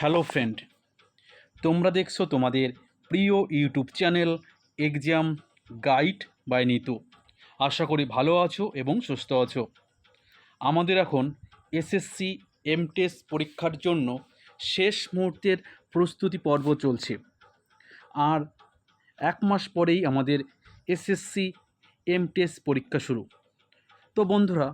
Hello friend, তোমরা দেখছ তোমাদের প্রিয় YouTube channel exam guide by Nitu. আশা করি ভালো আছো এবং সুস্থ আছো। আমাদের এখন এসএসসি, এমটেস পরীক্ষার জন্য শেষ মুহূর্তের প্রস্তুতি পর্ব চলছে। আর এক মাস পরেই আমাদের এসএসসি, এমটেস পরীক্ষা শুরু। তো বন্ধুরা,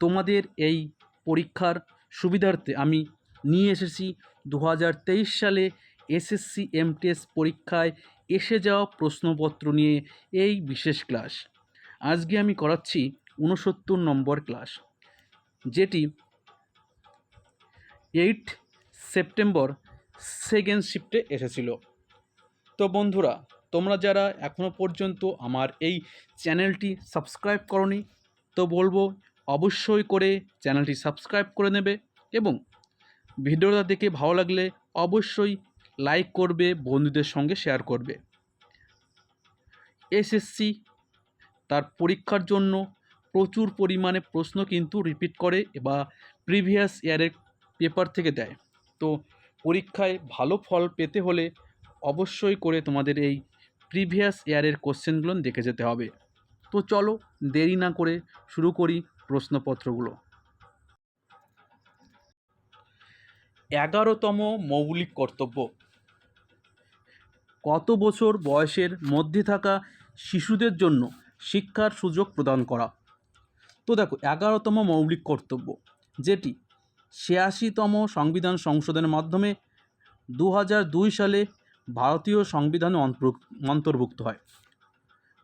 তোমাদের এই পরীক্ষার সুবিধার্থে আমি নিয়ে এসেছি দু হাজার তেইশ সালে এসএসসি এমটিএস পরীক্ষায় এসে যাওয়া প্রশ্নপত্র নিয়ে এই বিশেষ ক্লাস। আজকে আমি করাচ্ছি ঊনসত্তর নম্বর ক্লাস, যেটি এইট সেপ্টেম্বর সেকেন্ড শিফটে এসেছিল। তো বন্ধুরা, তোমরা যারা এখনও পর্যন্ত আমার এই চ্যানেলটি সাবস্ক্রাইব করনি, তো বলব অবশ্যই করে চ্যানেলটি সাবস্ক্রাইব করে নেবে এবং ভিডিওটা দেখে ভালো লাগলে অবশ্যই লাইক করবে, বন্ধুদের সঙ্গে শেয়ার করবে। এসএসসি তার পরীক্ষার জন্য প্রচুর পরিমাণে প্রশ্ন কিন্তু রিপিট করে বা প্রিভিয়াস ইয়ারের পেপার থেকে দেয়। তো পরীক্ষায় ভালো ফল পেতে হলে অবশ্যই করে তোমাদের এই প্রিভিয়াস ইয়ারের কোশ্চেনগুলো দেখে যেতে হবে। তো চলো দেরি না করে শুরু করি প্রশ্নপত্রগুলো। এগারোতম মৌলিক কর্তব্য। কত বছর বয়সের মধ্যে থাকা শিশুদের জন্য শিক্ষার সুযোগ প্রদান করা? তো দেখো, এগারোতম মৌলিক কর্তব্য, যেটি ছিয়াশিতম সংবিধান সংশোধনের মাধ্যমে দু দুই সালে ভারতীয় সংবিধানে অন্তর্ভুক- অন্তর্ভুক্ত হয়।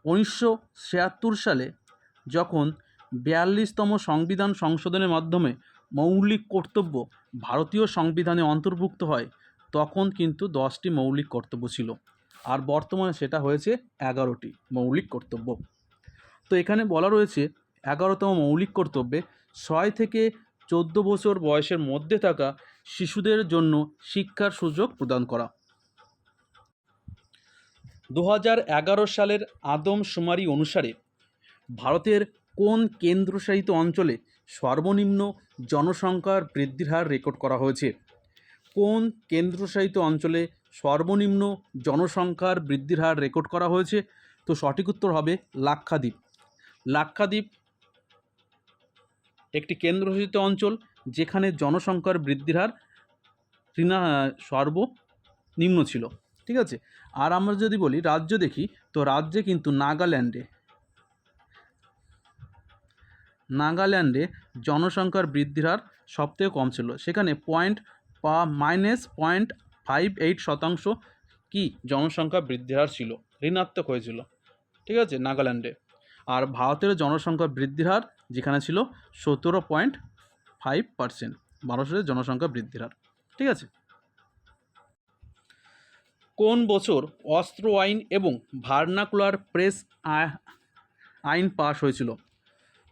উনিশশো ছিয়াত্তর সালে যখন বিয়াল্লিশতম সংবিধান সংশোধনের মাধ্যমে মৌলিক কর্তব্য ভারতীয় সংবিধানে অন্তর্ভুক্ত হয়, তখন কিন্তু দশটি মৌলিক কর্তব্য ছিল। আর বর্তমানে সেটা হয়েছে এগারোটি মৌলিক কর্তব্য। তো এখানে বলা রয়েছে, এগারোতম মৌলিক কর্তব্যে ছয় থেকে চোদ্দ বছর বয়সের মধ্যে থাকা শিশুদের জন্য শিক্ষার সুযোগ প্রদান করা। দু সালের আদমশুমারি অনুসারে ভারতের কোন কেন্দ্রশাসিত অঞ্চলে সর্বনিম্ন জনসংখ্যার বৃদ্ধির হার রেকর্ড করা হয়েছে। কোন কেন্দ্রশাসিত অঞ্চলে সর্বনিম্ন জনসংখ্যার বৃদ্ধির হার রেকর্ড করা হয়েছে? তো সঠিক উত্তর হবে লাক্ষাদ্বীপ। লাক্ষাদ্বীপ একটি কেন্দ্রশাসিত অঞ্চল যেখানে জনসংখ্যার বৃদ্ধির হার ঋণা, সর্বনিম্ন ছিল। ঠিক আছে? আর আমরা যদি বলি রাজ্য দেখি, তো রাজ্যে কিন্তু নাগাল্যান্ডে নাগাল্যান্ডে জনসংখ্যার বৃদ্ধির হার সবথেকে কম ছিল। সেখানে পয়েন্ট পা মাইনাস পয়েন্ট ফাইভ এইট শতাংশ কি জনসংখ্যা বৃদ্ধির হার ছিল? ঋণাত্মক হয়েছিল। ঠিক আছে? নাগাল্যান্ডে। আর ভারতের জনসংখ্যা বৃদ্ধির হার যেখানে ছিল সতেরো পয়েন্ট ফাইভ পার্সেন্ট। ভারতের জনসংখ্যা বৃদ্ধির হার। ঠিক আছে? কোন বছর অস্ত্র আইন এবং ভার্নাকুলার প্রেস আইন পাশ হয়েছিল?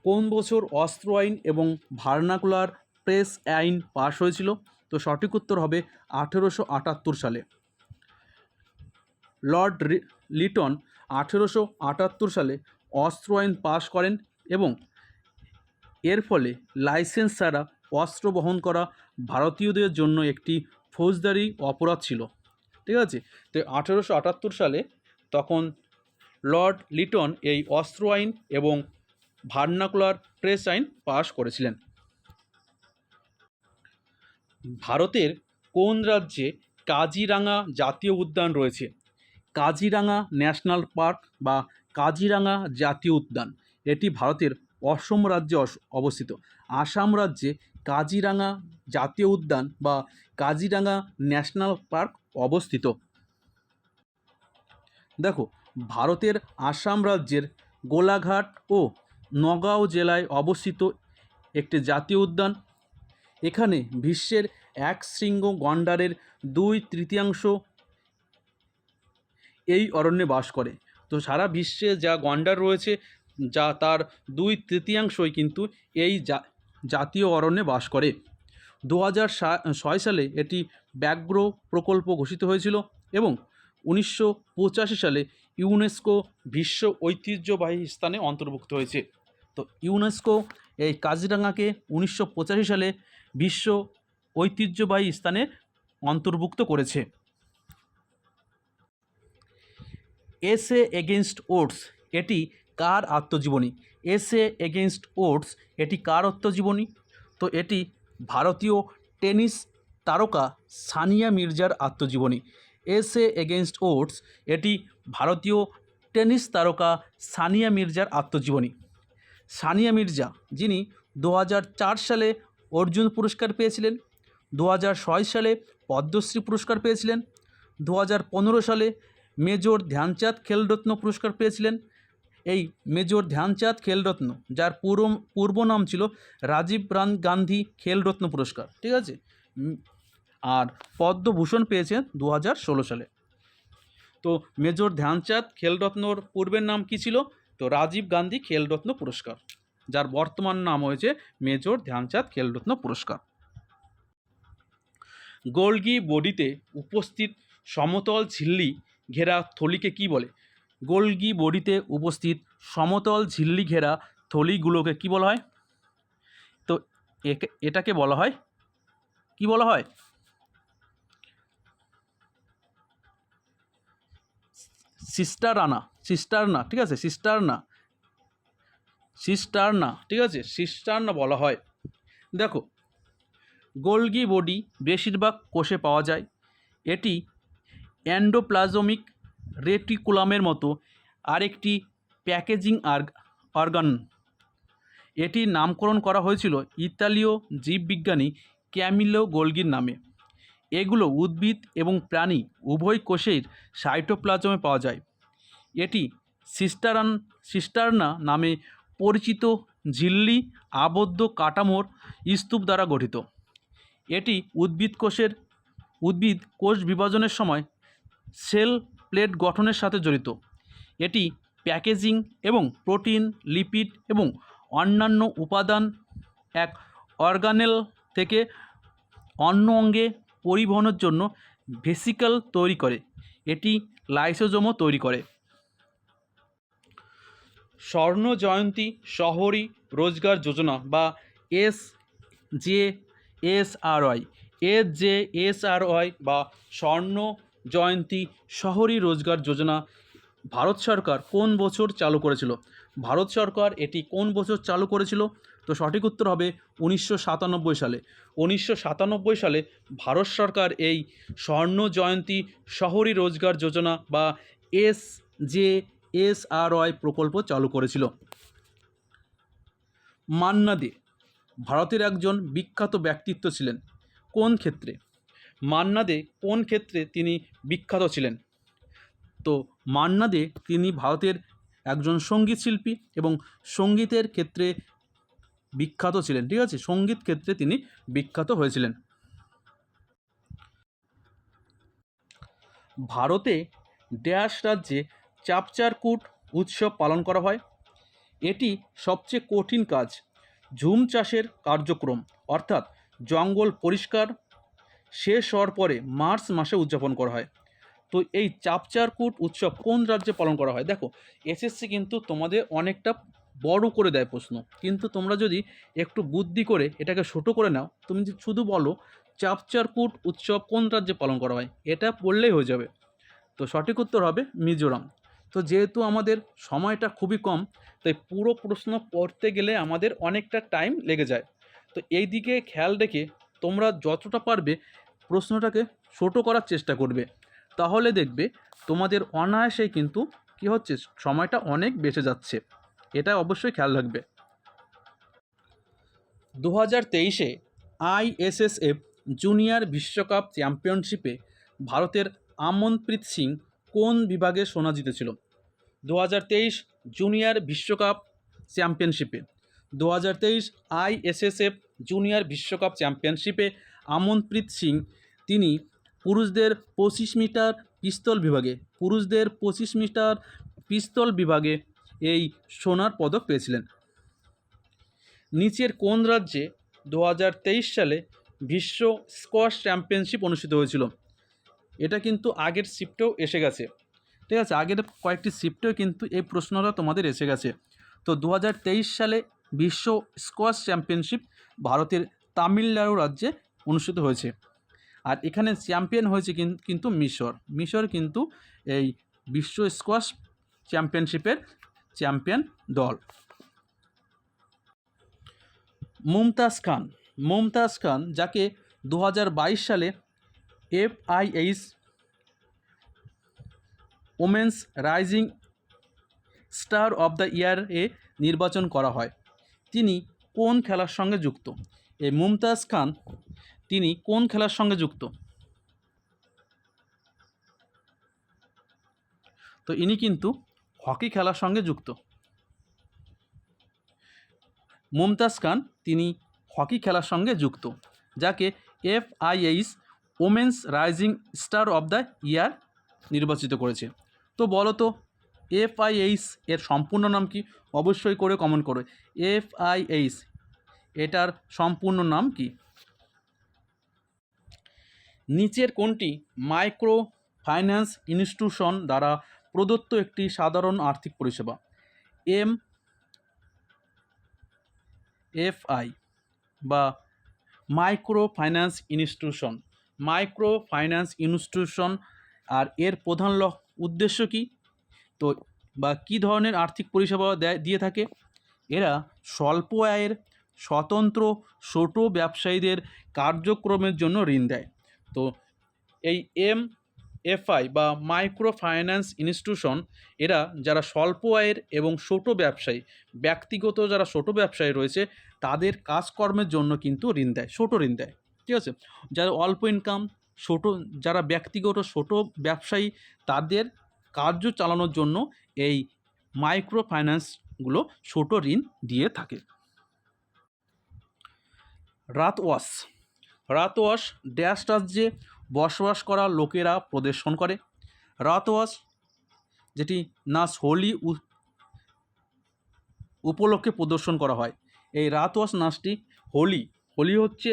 কোন বছর অস্ত্র আইন এবং ভার্নাকুলার প্রেস আইন পাশ হয়েছিল? তো সঠিক উত্তর হবে আঠেরোশো আটাত্তর সালে। লর্ড লিটন আঠেরোশো আটাত্তর সালে অস্ত্র আইন পাশ করেন এবং এর ফলে লাইসেন্স ছাড়া অস্ত্র বহন করা ভারতীয়দের জন্য একটি ফৌজদারি অপরাধ ছিল। ঠিক আছে? তো আঠেরোশো আটাত্তর সালে তখন লর্ড লিটন এই অস্ত্র আইন এবং ভার্নাকুলার প্রেস আইন পাশ করেছিলেন। ভারতের কোন রাজ্যে কাজিরাঙা জাতীয় উদ্যান রয়েছে? কাজিরাঙা ন্যাশনাল পার্ক বা কাজিরাঙা জাতীয় উদ্যান, এটি ভারতের অসম রাজ্যে অবস্থিত। আসাম রাজ্যে কাজিরাঙা জাতীয় উদ্যান বা কাজিরাঙা ন্যাশনাল পার্ক অবস্থিত। দেখো, ভারতের আসাম রাজ্যের গোলাঘাট ও নগাঁও জেলায় অবস্থিত একটি জাতীয় উদ্যান। এখানে বিশ্বের এক শৃঙ্গ গন্ডারের দুই তৃতীয়াংশ এই অরণ্যে বাস করে। তো সারা বিশ্বে যা গন্ডার রয়েছে, যা তার দুই তৃতীয়াংশই কিন্তু এই জাতীয় অরণ্যে বাস করে। দু হাজার ছয় সালে এটি ব্যাঘ্র প্রকল্প ঘোষিত হয়েছিল এবং উনিশশো পঁচাশি সালে ইউনেস্কো বিশ্ব ঐতিহ্যবাহী স্থানে অন্তর্ভুক্ত হয়েছে। তো ইউনেস্কো এই কাজিরাঙাকে উনিশশো সালে বিশ্ব ঐতিহ্যবাহী স্থানে অন্তর্ভুক্ত করেছে। এসে এগেনস্ট ওটস, এটি কার আত্মজীবনী? এসে এগেনস্ট ওটস, এটি কার আত্মজীবনী? তো এটি ভারতীয় টেনিস তারকা সানিয়া মির্জার আত্মজীবনী। এসে এগেনস্ট ওটস এটি ভারতীয় টেনিস তারকা সানিয়া মির্জার আত্মজীবনী। সানিয়া মির্জা, যিনি দু হাজার চার সালে অর্জুন পুরস্কার পেয়েছিলেন দু হাজার ছয় সালে পদ্মশ্রী পুরস্কার পেয়েছিলেন দু হাজার পনেরো সালে মেজর ধ্যানচাঁদ খেলরত্ন পুরস্কার পেয়েছিলেন। এই মেজর ধ্যানচাঁদ খেলরত্ন, যার পূর্ব পূর্ব নাম ছিল রাজীব গান্ধী খেলরত্ন পুরস্কার, ঠিক আছে? আর পদ্মভূষণ পেয়েছেন দু হাজার ষোলো সালে। তো মেজর ধ্যানচাঁদ খেলরত্নর পূর্বের নাম কী ছিল? তো রাজীব গান্ধী খেলরত্ন পুরস্কার, যার বর্তমান নাম হয়েছে মেজর ধ্যানচাঁদ খেলরত্ন পুরস্কার। গোলগি বডিতে উপস্থিত সমতল ঝিল্লি ঘেরা থলিকে কি বলে? গোলগি বডিতে উপস্থিত সমতল ঝিল্লি ঘেরা থলিগুলোকে কি বলা হয়? তো এটাকে বলা হয়? কি বলা হয়? সিস্টার আনা সিস্টার না ঠিক আছে? সিস্টার না সিস্টার না ঠিক আছে? সিস্টার না বলা হয়। দেখো, গোলগি বডি বেশিরভাগ কোষে পাওয়া যায়। এটি অ্যান্ডোপ্লাজমিক রেটিকুলামের মতো আরেকটি প্যাকেজিং আর্গ অর্গান। এটির নামকরণ করা হয়েছিল ইতালীয় জীববিজ্ঞানী ক্যামিলো গোলগির নামে। এগুলো উদ্ভিদ এবং প্রাণী উভয় কোষের সাইটোপ্লাজমে পাওয়া যায়। এটি সিস্টারান, সিস্টারনা নামে পরিচিত ঝিল্লি আবদ্ধ কাঠামোর স্তূপ দ্বারা গঠিত। এটি উদ্ভিদ কোষের, উদ্ভিদ কোষ বিভাজনের সময় সেল প্লেট গঠনের সাথে জড়িত। এটি প্যাকেজিং এবং প্রোটিন, লিপিড এবং অন্যান্য উপাদান এক অর্গানেল থেকে অন্য অঙ্গে পরিবহনের জন্য ভেসিকল তৈরি করে। এটি লাইসোজোমও তৈরি করে। স্বর্ণ জয়ন্তী শহরী রোজগার যোজনা বা S J S R Y. S J S R Y বা স্বর্ণ জয়ন্তী শহরী রোজগার যোজনা ভারত সরকার কোন বছর চালু করেছিল? ভারত সরকার এটি কোন বছর চালু করেছিল? তো সঠিক উত্তর হবে উনিশশো সাতানব্বই সালে। উনিশশো সাতানব্বই সালে ভারত সরকার এই স্বর্ণ জয়ন্তী শহরী রোজগার যোজনা বা S J S R Y প্রকল্প চালু করেছিল। মান্না দে ভারতের একজন বিখ্যাত ব্যক্তিত্ব ছিলেন। কোন ক্ষেত্রে? মান্না দে কোন ক্ষেত্রে তিনি বিখ্যাত ছিলেন? তো মান্না দে তিনি ভারতের একজন সংগীত শিল্পী এবং সঙ্গীতের ক্ষেত্রে বিখ্যাত ছিলেন, ঠিক আছে? সংগীত ক্ষেত্রে তিনি বিখ্যাত হয়েছিলেন। ভারতে ড্যাশ রাজ্যে চাপচারকুট উৎসব পালন করা হয়। এটি সবচেয়ে কঠিন কাজ, ঝুম চাষের কার্যক্রম, অর্থাৎ জঙ্গল পরিষ্কার, শেষ হওয়ার পরে মার্চ মাসে উদযাপন করা হয়। তো এই চাপচারকুট উৎসব কোন রাজ্যে পালন করা হয়? দেখো, এসএসসি কিন্তু তোমাদের অনেকটা বড় করে দেয় প্রশ্ন। কিন্তু তোমরা যদি একটু বুদ্ধি করে এটাকে ছোটো করে নাও, তুমি যদি শুধু বলো চাপচারকুট উৎসব কোন রাজ্যে পালন করা হয়, এটা পড়লেই হয়ে যাবে। তো সঠিক উত্তর হবে মিজোরাম। তো যেহেতু আমাদের সময়টা খুবই কম, তাই পুরো প্রশ্ন পড়তে গেলে আমাদের অনেকটা টাইম লেগে যায়। তো এই দিকে খেয়াল রেখে তোমরা যতটা পারবে প্রশ্নটাকে ছোটো করার চেষ্টা করবে। তাহলে দেখবে তোমাদের অনায়াসেই কিন্তু কী হচ্ছে, সময়টা অনেক বেঁচে যাচ্ছে। এটা অবশ্যই খেয়াল রাখবে। দু হাজার তেইশে আইএসএসএফ জুনিয়র বিশ্বকাপ চ্যাম্পিয়নশিপে ভারতের আমনপ্রীত সিং কোন বিভাগে সোনা জিতেছিল? দু হাজার তেইশ জুনিয়র বিশ্বকাপ চ্যাম্পিয়নশিপে। দু হাজার তেইশ আইএসএসএফ জুনিয়র বিশ্বকাপ চ্যাম্পিয়নশিপে আমনপ্রীত সিং তিনি পুরুষদের পঁচিশ মিটার পিস্তল বিভাগে, পুরুষদের পঁচিশ মিটার পিস্তল বিভাগে এই সোনার পদক পেয়েছিলেন। নিচের কোন রাজ্যে দু হাজার তেইশ সালে বিশ্ব স্কোয়াশ চ্যাম্পিয়নশিপ অনুষ্ঠিত হয়েছিল? এটা কিন্তু আগের শিফটেও এসে গেছে। ঠিক আছে, আগের কয়েকটি শিফটেও কিন্তু এই প্রশ্নটা তোমাদের এসে গেছে। তো দু হাজার তেইশ সালে বিশ্ব স্কোয়াশ চ্যাম্পিয়নশিপ ভারতের তামিলনাড়ু রাজ্যে অনুষ্ঠিত হয়েছে। আর এখানে চ্যাম্পিয়ন হয়েছে কিন- কিন্তু মিশর। মিশর কিন্তু এই বিশ্ব স্কোয়াশ চ্যাম্পিয়নশিপের চ্যাম্পিয়ন দল। মুমতাজ খান। মুমতাজ খান, যাকে দু হাজার বাইশ সালে FIH women's rising star of the year এ নির্বাচন করা হয়। তিনি কোন খেলার সঙ্গে যুক্ত? এই মুমতাজ খান, তিনি কোন খেলার সঙ্গে যুক্ত? তো ইনি কিন্তু হকি খেলার সঙ্গে যুক্ত। মুমতাজ খান, তিনি হকি খেলার সঙ্গে যুক্ত, যাকে FIH women's rising star of the year নির্বাচিত করেছে। তো বলো তো, এফআইএইচ এর সম্পূর্ণ নাম কি? অবশ্যই করে কমেন্ট করো। এফআইএইচ, এটার সম্পূর্ণ নাম কি? নিচের কোনটি? মাইক্রো ফাইন্যান্স ইনস্টিটিউশন দ্বারা প্রদত্ত একটি সাধারণ আর্থিক পরিষেবা। এম, এফআই বা micro finance institution. Micro finance institution আর এর প্রধান উদ্দেশ্য কি? তো, বা কী ধরনের আর্থিক পরিষেবা দিয়ে থাকে? এরা স্বল্প আয়ের, স্বতন্ত্র, ছোট ব্যবসায়ীদের কার্যক্রমের জন্য ঋণ দেয়। তো, এই এম এফআই বা মাইক্রো ফাইন্যান্স ইনস্টিটিউশন, এরা যারা স্বল্প আয়ের এবং ছোট ব্যবসায়ী, ব্যক্তিগত যারা ছোট ব্যবসায়ী রয়েছে, তাদের কাজকর্মের জন্য কিন্তু ঋণ দেয়, ছোট ঋণ দেয়, ঠিক আছে? যারা অল্প ইনকাম ছোট, যারা ব্যক্তিগত ছোট ব্যবসায়ী, তাদের কার্য চালানোর জন্য এই মাইক্রো ফাইন্যান্সগুলো ছোট ঋণ দিয়ে থাকে। রাত ওয়াশ রাত ওয়াশ ড্যাশ রাজ্যে বসবাস করা লোকেরা প্রদর্শন করে। রাত ওয়াশ যেটি নাচ হোলি উপলক্ষে প্রদর্শন করা হয়। এই রাত ওয়াশ নাচটি হোলি হোলি হচ্ছে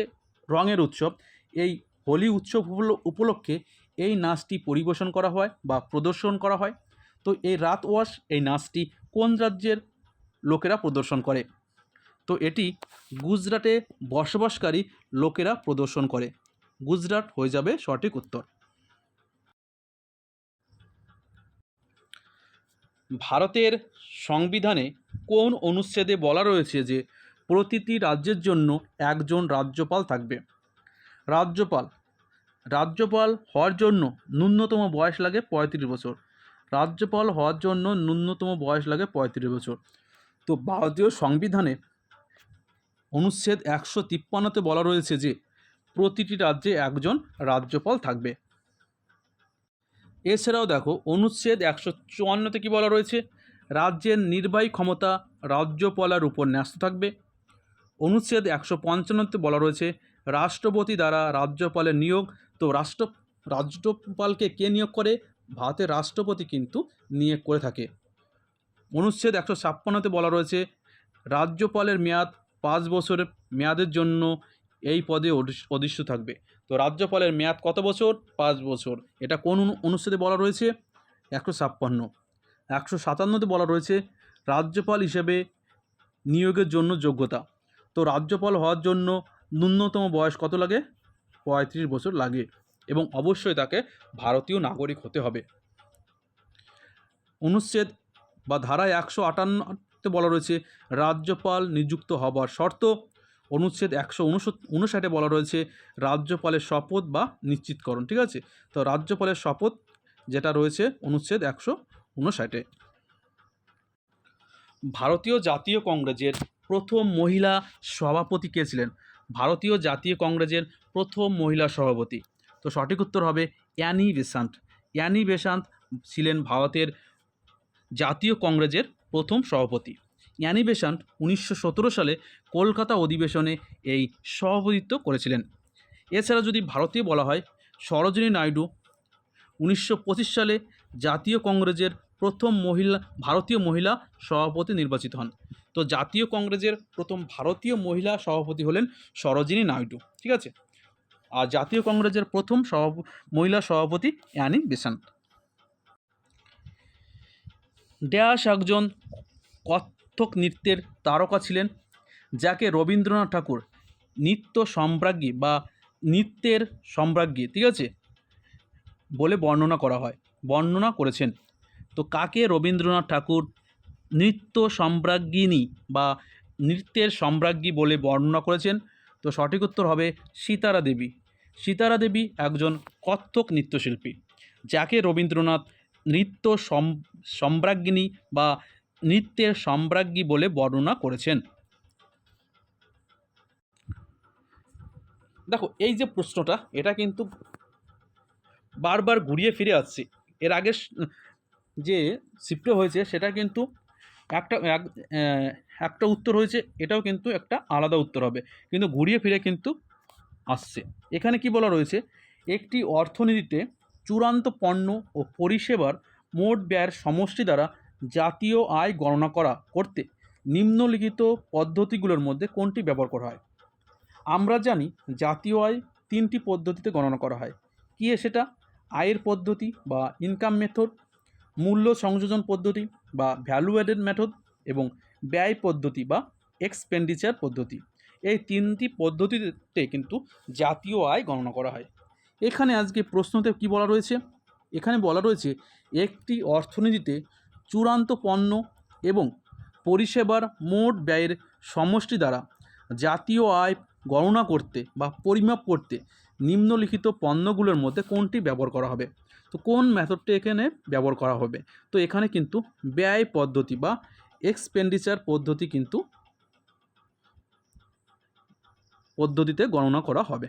রঙের উৎসব। এই হোলি উৎসব উপলক্ষে এই নাচটি পরিবেশন করা হয় বা প্রদর্শন করা হয়। তো এই রাত ওয়াশ এই নাচটি কোন রাজ্যের লোকেরা প্রদর্শন করে? তো এটি গুজরাটে বসবাসকারী লোকেরা প্রদর্শন করে। গুজরাট হয়ে যাবে সঠিক উত্তর। ভারতের সংবিধানে কোন অনুচ্ছেদে বলা রয়েছে যে প্রতিটি রাজ্যের জন্য একজন রাজ্যপাল থাকবে? রাজ্যপাল। রাজ্যপাল হওয়ার জন্য ন্যূনতম বয়স লাগে পঁয়ত্রিশ বছর। রাজ্যপাল হওয়ার জন্য ন্যূনতম বয়স লাগে পঁয়ত্রিশ বছর। তো ভারতীয় সংবিধানে অনুচ্ছেদ একশো তিপ্পান্নতে বলা রয়েছে যে প্রতিটি রাজ্যে একজন রাজ্যপাল থাকবে। এছাড়াও দেখো, অনুচ্ছেদ একশো চুয়ান্নতে কী বলা রয়েছে? রাজ্যের নির্বাহী ক্ষমতা রাজ্যপালের উপর ন্যস্ত থাকবে। অনুচ্ছেদ একশো পঞ্চান্নতে বলা রয়েছে, রাষ্ট্রপতি দ্বারা রাজ্যপালের নিয়োগ, তো রাষ্ট্র, রাজ্যপালকে কে নিয়োগ করে? ভারতের রাষ্ট্রপতি কিন্তু নিয়োগ করে থাকে। অনুচ্ছেদ একশো ছাপ্পান্নতে বলা রয়েছে, রাজ্যপালের মেয়াদ পাঁচ বছরের, মেয়াদের জন্য এই পদে অধিষ্ঠ থাকবে। তো রাজ্যপালের মেয়াদ কত বছর? পাঁচ বছর। এটা কোন অনু- অনুচ্ছেদে বলা রয়েছে? একশো ছাপ্পান্ন। একশো সাতান্নতে বলা রয়েছে, রাজ্যপাল হিসেবে নিয়োগের জন্য যোগ্যতা। তো রাজ্যপাল হওয়ার জন্য ন্যূনতম বয়স কত লাগে? পঁয়ত্রিশ বছর লাগে এবং অবশ্যই তাকে ভারতীয় নাগরিক হতে হবে। অনুচ্ছেদ বা ধারায় একশো আটান্নতে বলা রয়েছে, রাজ্যপাল নিযুক্ত হবার শর্ত অনুচ্ছেদ একশো উনষাটে বলা রয়েছে, রাজ্যপালের শপথ বা নিশ্চিতকরণ, ঠিক আছে? তো রাজ্যপালের শপথ যেটা রয়েছে অনুচ্ছেদ একশো উনষাটে। ভারতীয় জাতীয় কংগ্রেসের প্রথম মহিলা সভাপতি কে ছিলেন? ভারতীয় জাতীয় কংগ্রেসের প্রথম মহিলা সভাপতি। তো সঠিক উত্তর হবে অ্যানি বেসান্ট অ্যানি বেসান্ত ছিলেন ভারতের জাতীয় কংগ্রেসের প্রথম সভাপতি। অ্যানি বেসান্ট উনিশশো সালে কলকাতা অধিবেশনে এই সভাপতিত্ব করেছিলেন। এছাড়া যদি ভারতীয় বলা হয়, সরোজিনী নাইডু উনিশশো পঁচিশ সালে জাতীয় কংগ্রেসের প্রথম মহিলা, ভারতীয় মহিলা সভাপতি নির্বাচিত হন। তো জাতীয় কংগ্রেসের প্রথম ভারতীয় মহিলা সভাপতি হলেন সরোজিনী নাইডু, ঠিক আছে? আর জাতীয় কংগ্রেসের প্রথম সভাপ, মহিলা সভাপতি অ্যানি বেসান্ট ড্যাশ একজন কত্থক নৃত্যের তারকা ছিলেন, যাকে রবীন্দ্রনাথ ঠাকুর নৃত্য সম্রাজ্ঞী বা নৃত্যের সম্রাজ্ঞী, ঠিক আছে? বলে বর্ণনা করা হয়, বর্ণনা করেছেন। তো কাকে রবীন্দ্রনাথ ঠাকুর নৃত্য সম্রাজ্ঞিনী বা নৃত্যের সম্রাজ্ঞী বলে বর্ণনা করেছেন? তো সঠিক উত্তর হবে সীতারা দেবী। সীতারা দেবী একজন কত্থক নৃত্যশিল্পী, যাকে রবীন্দ্রনাথ নৃত্য সম্রাজ্ঞিনী বা নৃত্যের সম্রাজ্ঞী বলে বর্ণনা করেছেন। দেখো, এই যে প্রশ্নটা, এটা কিন্তু বারবার ঘুরিয়ে ফিরে আসছে। এর আগে যে শিফটে হয়েছে, সেটা কিন্তু একটা, এক- একটা উত্তর হয়েছে, এটাও কিন্তু একটা আলাদা উত্তর হবে। কিন্তু ঘুরিয়ে ফিরে কিন্তু আসছে। এখানে কি বলা রয়েছে? একটি অর্থনীতিতে চূড়ান্ত পণ্য ও পরিষেবার মোট ব্যয়ের সমষ্টি দ্বারা জাতীয় আয় গণনা করা করতে নিম্নলিখিত পদ্ধতিগুলোর মধ্যে কোনটি ব্যবহার করা হয়? আমরা জানি জাতীয় আয় তিনটি পদ্ধতিতে গণনা করা হয়। কী সেটা? আয়ের পদ্ধতি বা ইনকাম মেথড মূল্য সংযোজন পদ্ধতি বা ভ্যালু অ্যাডেড মেথড এবং ব্যয় পদ্ধতি বা এক্সপেন্ডিচার পদ্ধতি। এই তিনটি পদ্ধতিতে কিন্তু জাতীয় আয় গণনা করা হয়। এখানে আজকে প্রশ্নতে কি বলা রয়েছে? এখানে বলা রয়েছে, একটি অর্থনীতিতে চূড়ান্ত পণ্য এবং পরিষেবার মোট ব্যয়ের সমষ্টি দ্বারা জাতীয় আয় গণনা করতে বা পরিমাপ করতে নিম্নলিখিত পণ্যগুলোর মধ্যে কোনটি ব্যবহার করা হবে? তো কোন মেথডটি এখানে ব্যবহার করা হবে? তো এখানে কিন্তু ব্যয় পদ্ধতি বা এক্সপেন্ডিচার পদ্ধতি কিন্তু পদ্ধতিতে গণনা করা হবে।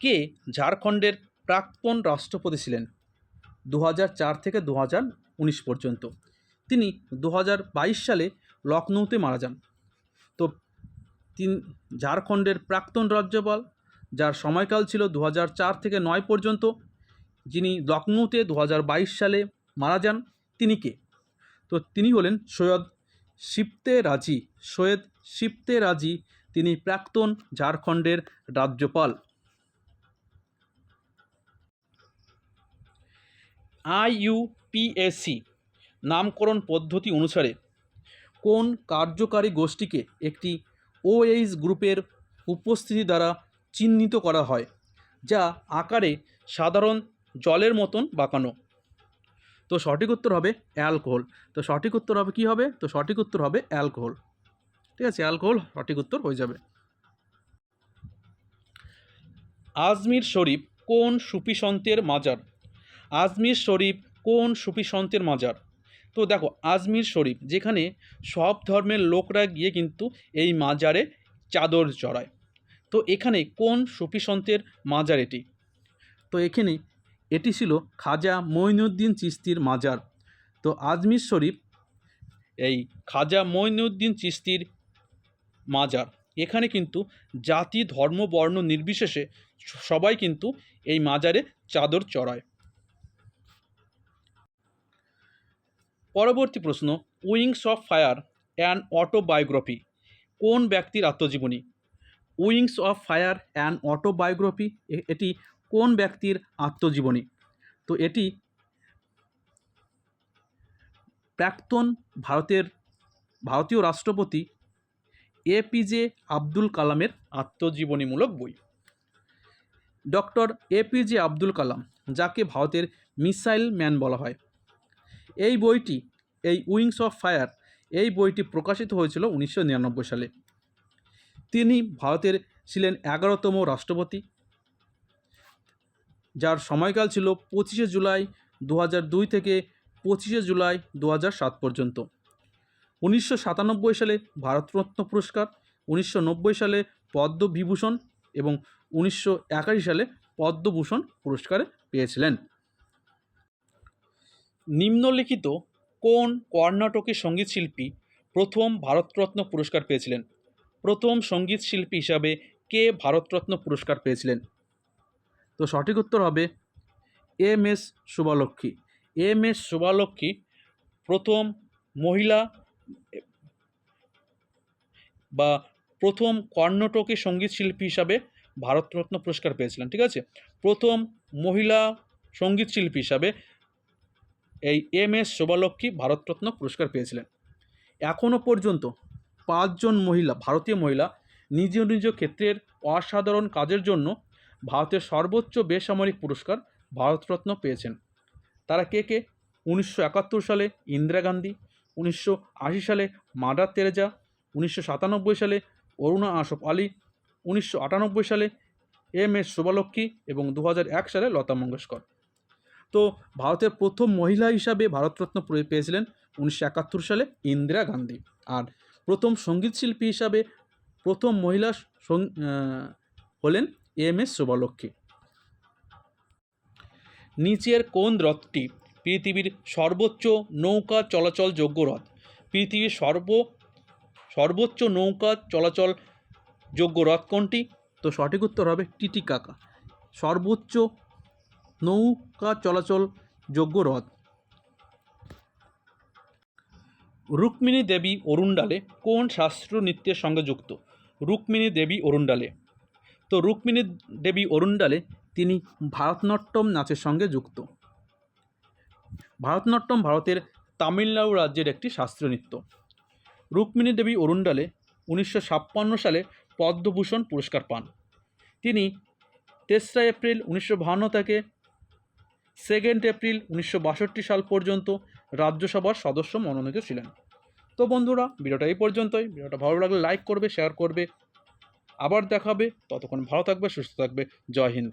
কে ঝাড়খণ্ডের প্রাক্তন রাষ্ট্রপতি ছিলেন দু থেকে দু পর্যন্ত। তিনি দু হাজার বাইশ সালে লখনৌতে মারা যান। তো তিন, ঝাড়খণ্ডের প্রাক্তন রাজ্যপাল, যার সময়কাল ছিল দু থেকে নয় পর্যন্ত, যিনি লখনৌতে দু সালে মারা যান, তিনি কে? তো তিনি হলেন সৈয়দ শিপ্তে রাজি। সৈয়দ শিপ্তে রাজি, তিনি প্রাক্তন ঝাড়খণ্ডের রাজ্যপাল। আইইউপিএসসি নামকরণ পদ্ধতি অনুসারে কোন কার্যকারী গোষ্ঠীকে একটি ওএইচ গ্রুপের উপস্থিতি দ্বারা চিহ্নিত করা হয়, যা আকারে সাধারণ জলের মতন বাঁকানো? তো সঠিক উত্তর হবে অ্যালকোহল। তো সঠিক উত্তর হবে কি হবে? তো সঠিক উত্তর হবে অ্যালকোহল। ঠিক আছে, অ্যালকোহল সঠিক উত্তর হয়ে যাবে। আজমির শরীফ কোন সুফি সন্তের মাজার? আজমির শরীফ কোন সুফি সন্তের মাজার? তো দেখো, আজমির শরীফ, যেখানে সব ধর্মের লোকরা গিয়ে কিন্তু এই মাজারে চাদর চড়ায় তো এখানে কোন সুফি সন্তের মাজার এটি? তো এখানে এটি ছিল খাজা মঈনুদ্দিন চিস্তির মাজার। তো আজমির শরীফ এই খাজা মঈনুদ্দিন চিস্তির মাজার। এখানে কিন্তু জাতি, ধর্ম, বর্ণ নির্বিশেষে সবাই কিন্তু এই মাজারে চাদর চড়ায়। পরবর্তী প্রশ্ন, Wings of Fire and autobiography, কোন ব্যক্তির আত্মজীবনী? Wings of Fire and autobiography এটি কোন ব্যক্তির আত্মজীবনী? তো এটি প্রাক্তন ভারতের, ভারতীয় রাষ্ট্রপতি এপিজে আব্দুল কালামের আত্মজীবনীমূলক বই। ডক্টর এপিজে আব্দুল কালাম, যাকে ভারতের মিসাইল ম্যান বলা হয়। এই বইটি, এই উইংস অফ ফায়ার, এই বইটি প্রকাশিত হয়েছিল উনিশশো নিরানব্বই সালে। তিনি ভারতের ছিলেন এগারোতম রাষ্ট্রপতি, যার সময়কাল ছিল পঁচিশে জুলাই দু দুই থেকে পঁচিশে জুলাই দু সাত পর্যন্ত। উনিশশো সাতানব্বই সালে ভারতরত্ন পুরস্কার, উনিশশো নব্বই সালে পদ্মবিভূষণ এবং উনিশশো একাশি সালে পদ্মভূষণ পুরস্কারে পেয়েছিলেন। নিম্নলিখিত কোন কর্ণাটকী সংগীত শিল্পী প্রথম ভারতরত্ন পুরস্কার পেয়েছিলেন? প্রথম সংগীত শিল্পী হিসাবে কে ভারতরত্ন পুরস্কার পেয়েছিলেন? তো সঠিক উত্তর হবে M S Subbulakshmi M S Subbulakshmi প্রথম মহিলা বা প্রথম কর্ণাটকী সংগীত শিল্পী হিসাবে ভারতরত্ন পুরস্কার পেয়েছিলেন, ঠিক আছে? প্রথম মহিলা সংগীত শিল্পী হিসাবে এই এম এস শোভালক্ষ্মী ভারতরত্ন পুরস্কার পেয়েছিলেন। এখনও পর্যন্ত পাঁচজন মহিলা, ভারতীয় মহিলা নিজ নিজ ক্ষেত্রের অসাধারণ কাজের জন্য ভারতের সর্বোচ্চ বেসামরিক পুরস্কার ভারতরত্ন পেয়েছেন। তারা কে কে? উনিশশো একাত্তর সালে ইন্দিরা গান্ধী, উনিশশো আশি সালে মাদার তেরেজা, উনিশশো সাতানব্বই সালে অরুণা আশফ আলী, উনিশশো আটানব্বই সালে এম এস শোভালক্ষ্মী এবং দু সালে লতা মঙ্গেশকর। তো ভারতের প্রথম মহিলা হিসাবে ভারতরত্ন পেয়েছিলেন উনিশশো একাত্তর সালে ইন্দিরা গান্ধী। আর প্রথম সংগীত শিল্পী হিসাবে প্রথম মহিলা হলেন এম এস শোভালক্ষ্মী নিচের কোন হ্রদটি পৃথিবীর সর্বোচ্চ নৌকা চলাচল যোগ্য হ্রদ পৃথিবীর সর্ব, সর্বোচ্চ নৌকা চলাচল যোগ্য হ্রদ কোনটি? তো সঠিক উত্তর হবে টিটিকাকা। সর্বোচ্চ নৌকা চলাচল যোগ্য হ্রদ রুক্মিণী দেবী অরুণডালে কোন শাস্ত্রীয় নৃত্যের সঙ্গে যুক্ত? রুক্মিণী দেবী অরুণডালে। তো রুক্মিণী দেবী অরুণডালে তিনি ভারতনাট্যম নাচের সঙ্গে যুক্ত। ভারতনাট্যম ভারতের তামিলনাড়ু রাজ্যের একটি শাস্ত্রীয় নৃত্য। রুক্মিণী দেবী অরুণডালে উনিশশো ছাপ্পান্ন সালে পদ্মভূষণ পুরস্কার পান। তিনি তেসরা এপ্রিল উনিশশো বাহান্ন থেকে সেকেন্ড এপ্রিল উনিশশো বাষট্টি সাল পর্যন্ত রাজ্যসভার সদস্য মনোনীত ছিলেন। তো বন্ধুরা, ভিডিওটা এই পর্যন্তই। ভিডিওটা ভালো লাগলে লাইক করবে শেয়ার করবে। আবার দেখাবে। ততক্ষণ ভালো থাকবে, সুস্থ থাকবে। জয় হিন্দ।